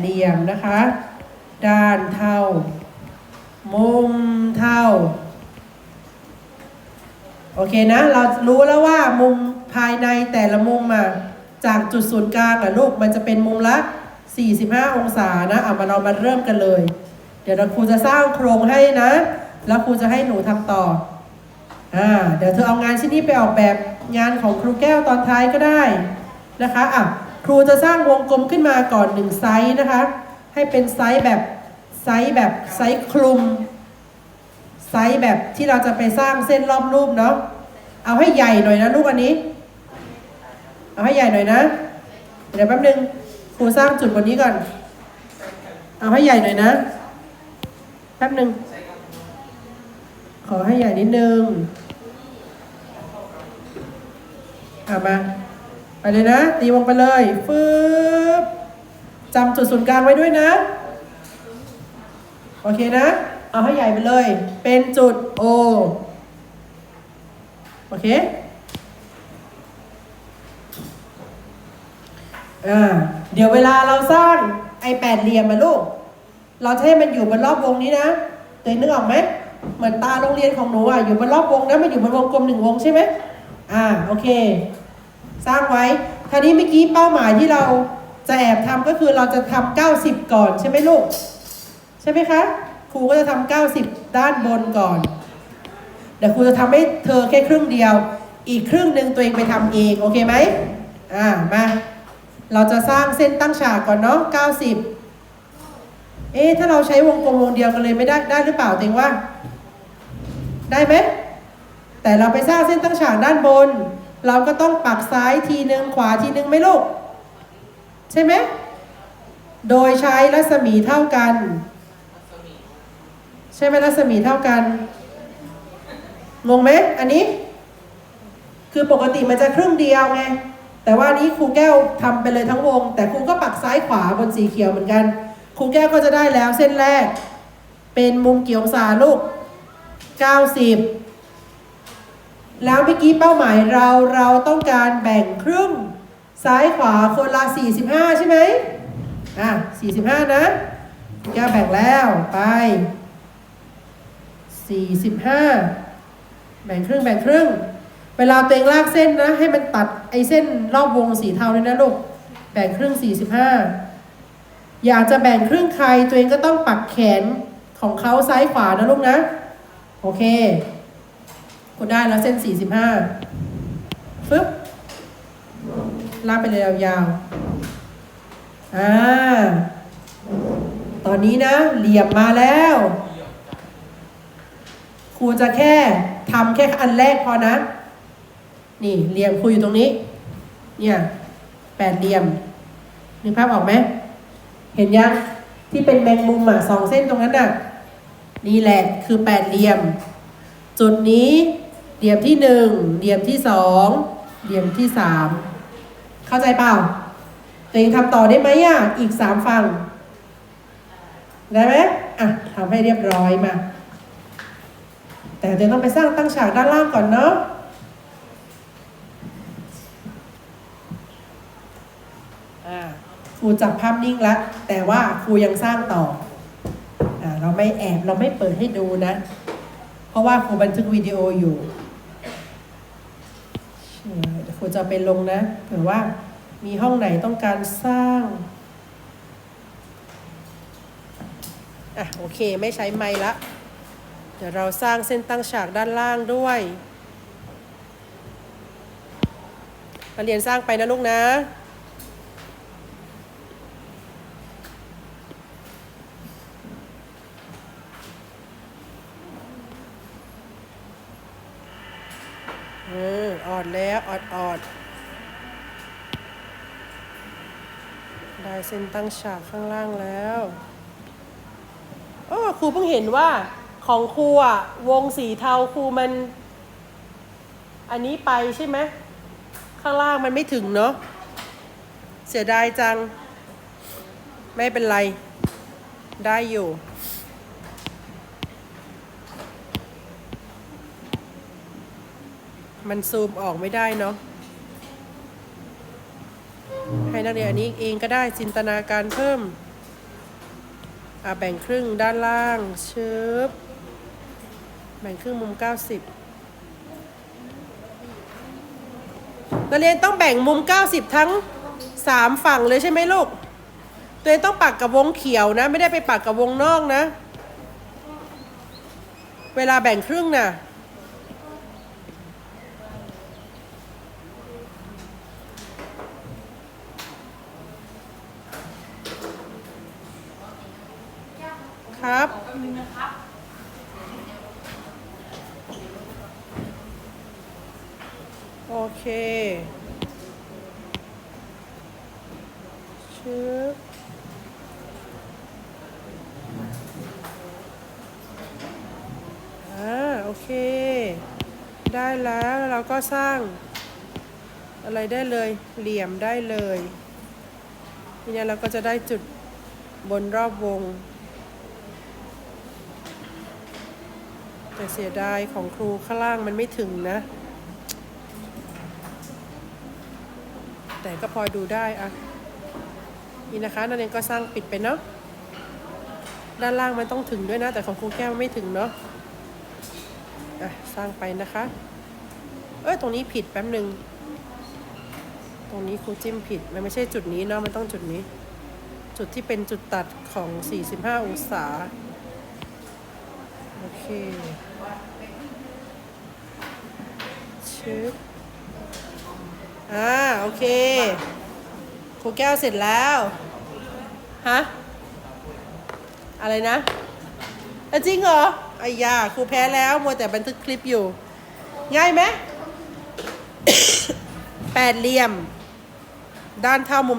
เหลี่ยมนะคะ ด้านเท่า มุมเท่า โอเคนะ เรารู้แล้วว่ามุมภายในแต่ละมุมอะจากจุดศูนย์กลางอะลูกมันจะเป็นมุมละ 45 องศานะเอามาเรามาเริ่มกันเลย เดี๋ยวเราครูจะสร้างโครงให้นะ แล้วครูจะให้หนูทำต่ออ่าเดี๋ยวเธอเอางานชิ้นนี้ไปออกแบบงานของครูแก้วตอนท้ายก็ได้นะคะอะ ครูจะสร้างวงกลมขึ้นมาก่อนหนึ่งไซส์นะคะ ให้เป็นไซส์แบบไซส์แบบไซส์คลุม ไซส์แบบที่เราจะไปสร้างเส้นรอบรูปเนาะเอาให้ใหญ่หน่อยนะลูกอันนี้ เอาให้ใหญ่หน่อยนะ เดี๋ยวแป๊บนึงครูสร้างจุดบนนี้ก่อน เอาให้ใหญ่หน่อยนะ แป๊บนึง ขอให้ใหญ่นิดนึงเอามา เลยนะ ตีวงไปเลยฟืบจำจุดศูนย์กลางไว้ด้วยนะ โอเคนะ เอาให้ใหญ่ไปเลย เป็นจุด O โอเคอ่าเดี๋ยวเวลาเราสร้างไอแปดเหลี่ยมมาลูก เราจะให้มันอยู่บนรอบวงนี้นะตัวเองนึกออกไหมเหมือนตาโรงเรียนของหนูอะอยู่บนรอบวงนะมันอยู่บนวงกลมหนึ่งวงใช่ไหมอ่าโอเค สร้างไว้คราวนี้เมื่อกี้เป้าหมายที่เราจะแอบทำก็คือเราจะทำ90 ก่อนใช่ไหมลูก ใช่ไหมคะ ครูก็จะทำ90 ด้านบนก่อนเดี๋ยวครูจะทำให้เธอแค่ครึ่งเดียว อีกครึ่งหนึ่งตัวเองไปทำเองโอเคไหมอ่ามาเราจะสร้างเส้นตั้งฉากก่อนเนาะ90 เอ๊ะถ้าเราใช้วงกลมวงเดียวกันเลยไม่ได้ได้หรือเปล่าเต็งว่า ได้ไหมแต่เราไปสร้างเส้นตั้งฉากด้านบน เราก็ต้องปักซ้ายทีหนึ่งขวาทีหนึ่งไหมลูก ใช่ไหม โดยใช้รัศมีเท่ากัน ใช่ไหมรัศมีเท่ากัน งงไหมอันนี้ คือปกติมันจะครึ่งเดียวไง แต่ว่านี้ครูแก้วทำไปเลยทั้งวง แต่ครูก็ปักซ้ายขวาบนสีเขียวเหมือนกัน ครูแก้วก็จะได้แล้วเส้นแรก เป็นมุมเกี่ยวองศาลูก 90 แล้วเมื่อกี้เป้าหมายเราเราต้องการแบ่งครึ่ง ซ้ายขวาคนละ 45 ใช่ไหมอะ 45 นะแกแบ่งแล้วไป 45 แบ่งครึ่งแบ่งครึ่ง เวลาตัวเองลากเส้นนะ ให้มันตัดไอ้เส้นรอบวงสีเทาเลยนะลูก แบ่งครึ่ง 45 อยากจะแบ่งครึ่งใครตัวเองก็ต้องปักแขนของเขาซ้ายขวานะลูกนะ โอเค คุณได้แล้วเส้น 45 ฟึบลากไปเลยยาวๆอ่า ตอนนี้นะ เหลี่ยมมาแล้ว ครูจะแค่ทำแค่อันแรกพอนะ นี่เหลี่ยมครูอยู่ตรงนี้ เนี่ยแปดเหลี่ยมนึกภาพออกไหม เห็นยังที่เป็นแมงมุมอะสองเส้นตรงนั้นอะ นี่แหละคือแปดเหลี่ยม จุดนี้ เหลี่ยมที่หนึ่งเหลี่ยมที่สองเหลี่ยมที่สามเข้าใจเปล่าตัวเองทำต่อได้ไหมอะอีกสามฝั่งได้ไหมอะทำให้เรียบร้อยมา แต่เดี๋ยวต้องไปสร้างตั้งฉากด้านล่างก่อนเนาะอ่าครูจับภาพนิ่งแล้วแต่ว่าครูยังสร้างต่ออ่าเราไม่แอบเราไม่เปิดให้ดูนะ เพราะว่าครูบันทึกวิดีโออยู่ รูจะไปลงนะเผื่อว่ามีห้องไหนต้องการสร้างอะโอเคไม่ใช้ไม้ละ เดี๋ยวเราสร้างเส้นตั้งฉากด้านล่างด้วยมาเรียนสร้างไปนะลูกนะ เออออดแล้วออดออดได้เส้นตั้งฉากข้างล่างแล้วโอ้ครูเพิ่งเห็นว่าของครูอะวงสีเทาครูมัน อันนี้ไปใช่ไหมข้างล่างมันไม่ถึงเนาะเสียดายจัง ไม่เป็นไร ได้อยู่ มันซูมออกไม่ได้เนาะให้นักเรียนอันนี้เองก็ได้จินตนาการเพิ่มอะแบ่งครึ่งด้านล่างชึบแบ่งครึ่งมุม 90 นักเรียนต้องแบ่งมุม 90 ทั้ง 3 ฝั่งเลยใช่ไหมลูก ตัวเองต้องปักกับวงเขียวนะ ไม่ได้ไปปักกับวงนอกนะ เวลาแบ่งครึ่งน่ะ ครับ โอเคชึบอ่าโอเค ได้แล้วเราก็สร้าง อะไรได้เลย เหลี่ยมได้เลยทีนี้เราก็จะได้จุดบนรอบวง แต่เสียดายของครูข้างล่างมันไม่ถึงนะ แต่ก็พอดูได้อะนี่นะคะนันเองก็สร้างปิดไปเนาะด้านล่างมันต้องถึงด้วยนะ แต่ของครูแก้วไม่ถึงเนาะอะสร้างไปนะคะ เอ้ตรงนี้ผิดแป๊บหนึ่งตรงนี้ครูจิ้มผิด มันไม่ใช่จุดนี้เนาะมันต้องจุดนี้ จุดที่เป็นจุดตัดของ 45 องศา อเคชึบอ่า โอเคครูแก้วเสร็จแล้ว ฮะ อะไรนะอะจริงเหรอไอ้ยาครูแพ้แล้ว มัวแต่บันทึกคลิปอยู่ ง่ายไหมแปดเหลี่ยม ด้านเท่ามุม